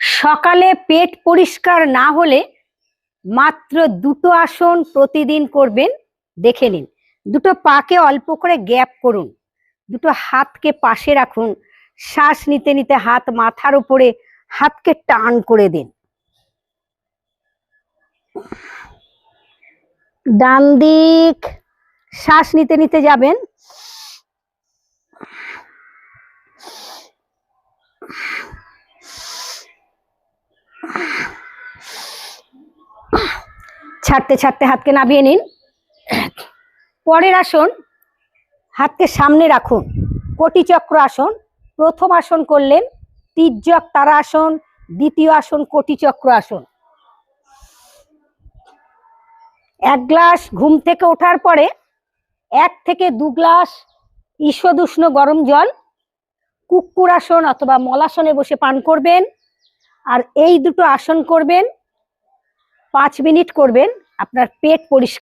সকালে পেট পরিষ্কার না হলে মাত্র দুটো আসন প্রতিদিন করবেন, দেখে নিন। দুটো পাকে অল্প করে গ্যাপ করুন। দুটো হাতকে পাশে রাখুন। শ্বাস নিতে নিতে হাত মাথার উপরে, হাতকে টান করে দিন। ডান দিক। শ্বাস নিতে নিতে যাবেন। ছাড়তে ছাড়তে হাতকে নামিয়ে নিন। পরের আসন হাতকে সামনে রাখুন। কোটি চক্র আসন। প্রথম আসন করলেন তির্যক তারা আসন, দ্বিতীয় আসন কোটি চক্র আসন। এক গ্লাস ঘুম থেকে ওঠার পরে এক থেকে দু গ্লাস ঈষদুষ্ণ গরম জল কুকুর আসন অথবা মলাসনে বসে পান করবেন। আর এই দুটো আসন করবেন পাঁচ মিনিট করবেন আপনার পেট পরিষ্কার